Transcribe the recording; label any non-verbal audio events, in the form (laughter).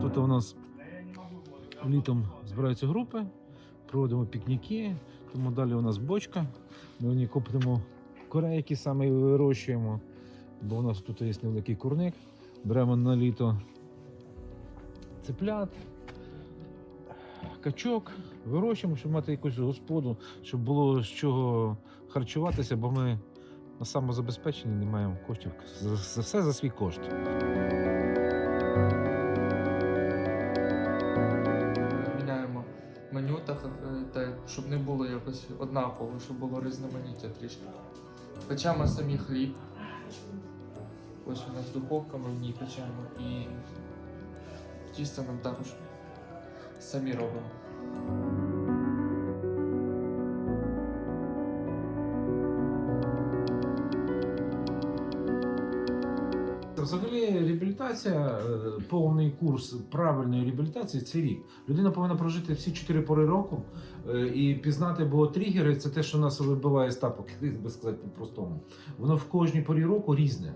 Тут у нас літом збираються групи, проводимо пікніки, тому далі у нас бочка. Ми в ній купимо корейки саме вирощуємо, бо у нас тут є невеликий курник. Беремо на літо цеплят, качок, вирощуємо, щоб мати якусь господу, щоб було з чого харчуватися, бо ми на самозабезпеченні не маємо коштів. За все за свій кошт. Так, е, так, щоб не було якось однаково, щоб було різноманіття трішки. Печемо самі хліб. Ось у нас духовка, ми в ній печемо. І тісто нам також самі робимо. Взагалі реабілітація, е, повний курс правильної реабілітації це рік. Людина повинна прожити всі чотири пори року е, і пізнати, бо тригери це те, що нас вибиває з тапок, (laughs) як би сказати по-простому. Воно в кожній порі року різне.